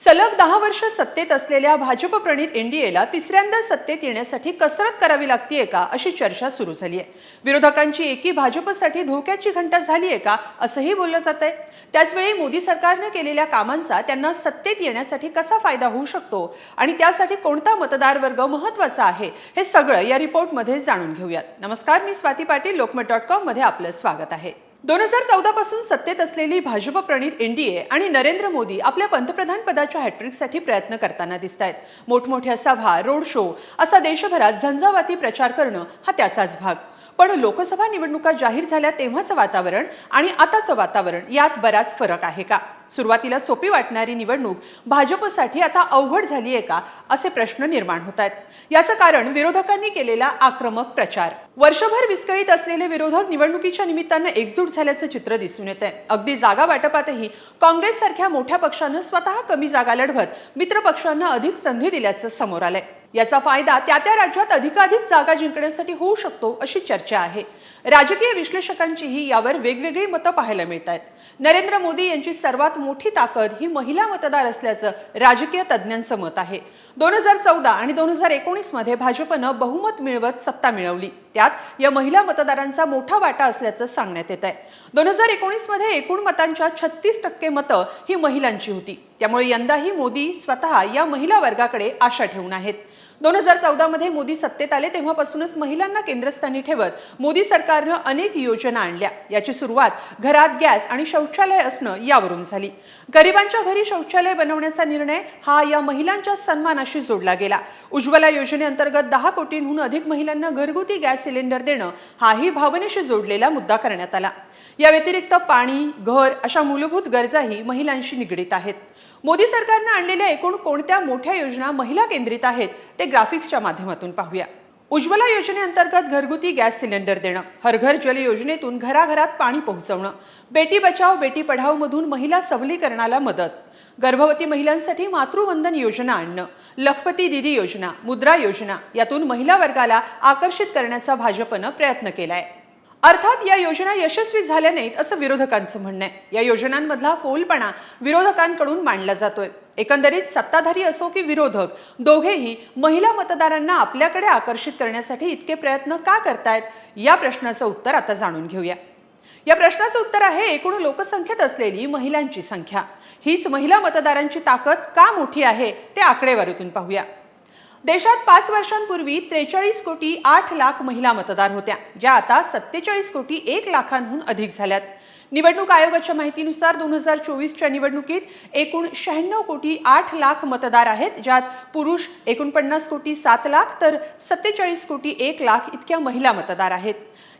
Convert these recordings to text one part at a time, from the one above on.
सलग दहा वर्ष सत्तेत असलेल्या भाजप प्रणित एनडीएला तिसऱ्यांदा सत्तेत येण्यासाठी कसरत करावी लागतीये का अशी चर्चा सुरू झाली आहे विरोधकांची एकी भाजपसाठी धोक्याची घंटा झाली आहे का असंही बोललं जात आहे त्याचवेळी मोदी सरकारनं केलेल्या कामांचा त्यांना सत्तेत येण्यासाठी कसा फायदा होऊ शकतो आणि त्यासाठी कोणता मतदार वर्ग महत्त्वाचा आहे हे सगळं या रिपोर्टमध्ये जाणून घेऊयात. नमस्कार मी स्वाती पाटील लोकमत डॉट कॉममध्ये आपलं स्वागत आहे. दोन हजार चौदा पासून सत्तेत असलेली भाजप प्रणित एनडीए आणि नरेंद्र मोदी आपल्या पंतप्रधान पदाच्या हॅट्रिकसाठी प्रयत्न करताना दिसत आहेत मोठमोठ्या सभा रोड शो असा देशभरात झंझावाती प्रचार करणं हा त्याचाच भाग. पण लोकसभा निवडणुका जाहीर झाल्या तेव्हाचं वातावरण आणि आताचं वातावरण यात बराच फरक आहे का? सुरुवातीला सोपी वाटणारी निवडणूक भाजपसाठी आता अवघड झाली आहे का असे प्रश्न निर्माण होत आहेत. याचं कारण विरोधकांनी केलेला आक्रमक प्रचार. वर्षभर विस्कळीत असलेले विरोधक निवडणुकीच्या निमित्तानं एकजूट झाल्याचं चित्र दिसून येत आहे अगदी जागा वाटपातही काँग्रेस सारख्या मोठ्या पक्षानं स्वतः कमी जागा लढवत मित्र पक्षांना अधिक संधी दिल्याचं समोर आलंय. याचा फायदा त्या त्या राज्यात अधिकाधिक जागा जिंकण्यासाठी होऊ शकतो अशी चर्चा आहे. राजकीय विश्लेषकांचीही यावर वेगवेगळी मतं पाहायला मिळत आहेत नरेंद्र मोदी यांची सर्वात मोठी ताकद ही महिला मतदार असल्याचं राजकीय तज्ज्ञांचं मत आहे. दोन हजार चौदा आणि दोन हजार एकोणीसमध्ये भाजपनं बहुमत मिळवत सत्ता मिळवली. त्यात या महिला मतदारांचा मोठा वाटा असल्याचं सांगण्यात येत आहे दोन हजार एकोणीसमध्ये एकूण मतांच्या छत्तीस टक्के मतं ही महिलांची होती. त्यामुळे यंदाही मोदी स्वतः या महिला वर्गाकडे आशा ठेवून आहेत. दोन हजार चौदा मध्ये मोदी सत्तेत आले तेव्हापासूनच महिलांना केंद्रस्थानी ठेवत मोदी सरकारनं अनेक योजना आणल्या. याची सुरुवात घरात गॅस आणि शौचालय असणं यावरून झाली. गरिबांच्या घरी शौचालय बनवण्याचा निर्णय हा या महिलांच्या सन्मानाशी जोडला गेला. उज्ज्वला योजनेअंतर्गत दहा कोटींहून अधिक महिलांना घरगुती गॅस सिलेंडर देणं हाही भावनेशी जोडलेला मुद्दा करण्यात आला. या व्यतिरिक्त पाणी घर अशा मूलभूत गरजाही महिलांशी निगडीत आहेत. मोदी सरकारनं आणलेल्या एकूण कोणत्या मोठ्या योजना महिला केंद्रित आहेत ते ग्राफिक्सच्या माध्यमातून पाहूया. उज्ज्वला योजनेअंतर्गत घरगुती गॅस सिलेंडर देणं हरघर जल योजनेतून घराघरात पाणी पोहोचवणं बेटी बचाव बेटी पढावमधून महिला सबलीकरणाला मदत गर्भवती महिलांसाठी मातृवंदन योजना आणणं लखपती दिदी योजना मुद्रा योजना यातून महिला वर्गाला आकर्षित करण्याचा भाजपनं प्रयत्न केलाय. अर्थात या योजना यशस्वी झाल्या नाहीत असं विरोधकांचं म्हणणं आहे. या योजनांमधला फोलपणा विरोधकांकडून मांडला जातोय. एकंदरीत सत्ताधारी असो की विरोधक दोघेही महिला मतदारांना आपल्याकडे आकर्षित करण्यासाठी इतके प्रयत्न का करतायत? या प्रश्नाचं उत्तर आता जाणून घेऊया. या प्रश्नाचं उत्तर आहे एकूण लोकसंख्येत असलेली महिलांची संख्या. हीच महिला मतदारांची ताकद का मोठी आहे ते आकडेवारीतून पाहूया. देशात पाच वर्षांपूर्वी त्रेचाळीस कोटी आठ लाख महिला मतदार होत्या ज्या आता सत्तेचाळीस कोटी एक लाखांहून अधिक झाल्यात. निवडणूक आयोगाच्या माहितीनुसार दोन हजार चोवीसच्या निवडणुकीत एकूण शहाण्णव कोटी आठ लाख मतदार आहेत ज्यात पुरुष एकोणपन्नास कोटी सात लाख तर सत्तेचाळीस कोटी एक लाख इतक्या महिला मतदार आहेत.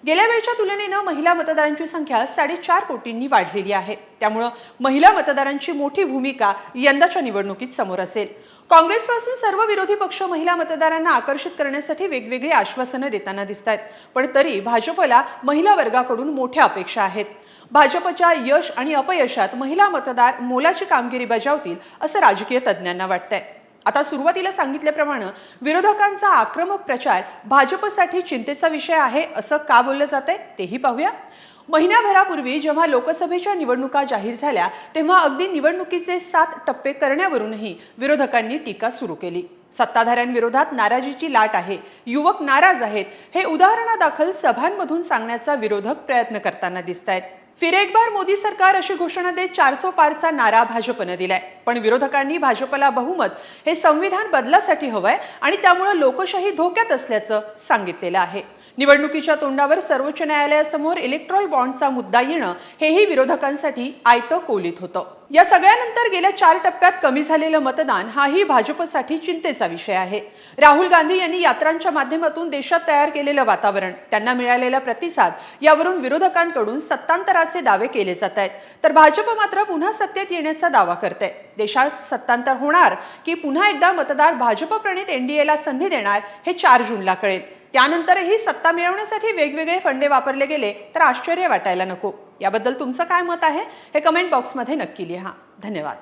गेल्या वेळच्या तुलनेनं महिला मतदारांची संख्या साडेचार कोटींनी वाढलेली आहे. त्यामुळं महिला मतदारांची मोठी भूमिका यंदाच्या निवडणुकीत समोर असेल. काँग्रेसपासून सर्व विरोधी पक्ष महिला मतदारांना आकर्षित करण्यासाठी वेगवेगळी आश्वासनं देताना दिसत आहेत पण तरी भाजपला महिला वर्गाकडून मोठ्या अपेक्षा आहेत. भाजपच्या यश आणि अपयशात महिला मतदार मोलाची कामगिरी बजावतील असं राजकीय तज्ज्ञांना वाटतंय. आता सुरुवातीला सांगितल्याप्रमाणे विरोधकांचा आक्रमक प्रचार भाजपसाठी चिंतेचा विषय आहे असं का बोललं जात आहे तेही पाहूया. महिन्याभरापूर्वी जेव्हा लोकसभेच्या निवडणुका जाहीर झाल्या तेव्हा अगदी निवडणुकीचे सात टप्पे करण्यावरूनही विरोधकांनी टीका सुरू केली. सत्ताधाऱ्यांविरोधात नाराजीची लाट आहे युवक नाराज आहेत हे उदाहरणादाखल सभांमधून सांगण्याचा विरोधक प्रयत्न करताना दिसत आहेत फिर एक बार मोदी सरकार अशी घोषणा देत चारसो पारचा नारा भाजपनं दिलाय. पण विरोधकांनी भाजपला बहुमत हे संविधान बदलासाठी हवंय आणि त्यामुळे लोकशाही धोक्यात असल्याचं सांगितलेलं आहे. निवडणुकीच्या तोंडावर सर्वोच्च न्यायालयासमोर इलेक्ट्रॉल बॉन्डचा मुद्दा येणं हेही विरोधकांसाठी आयतं कोलीत होतं. या सगळ्यानंतर गेल्या चार टप्प्यात कमी झालेलं मतदान हाही भाजपसाठी चिंतेचा विषय आहे. राहुल गांधी यांनी यात्रांच्या माध्यमातून देशात तयार केलेलं वातावरण त्यांना मिळालेला प्रतिसाद यावरून विरोधकांकडून सत्तांतराचे दावे केले जात आहेत. तर भाजप मात्र पुन्हा सत्तेत येण्याचा दावा करते देशात सत्तांतर होणार की पुन्हा एकदा मतदार भाजपप्रणित एनडीएला संधी देणार हे चार जूनला कळेल. त्यानंतरही सत्ता मिळवण्यासाठी वेगवेगळे फंडे वापरले गेले तर आश्चर्य वाटायला नको. याबद्दल तुमचं काय मत आहे? हे कमेंट बॉक्समध्ये नक्की लिहा. धन्यवाद.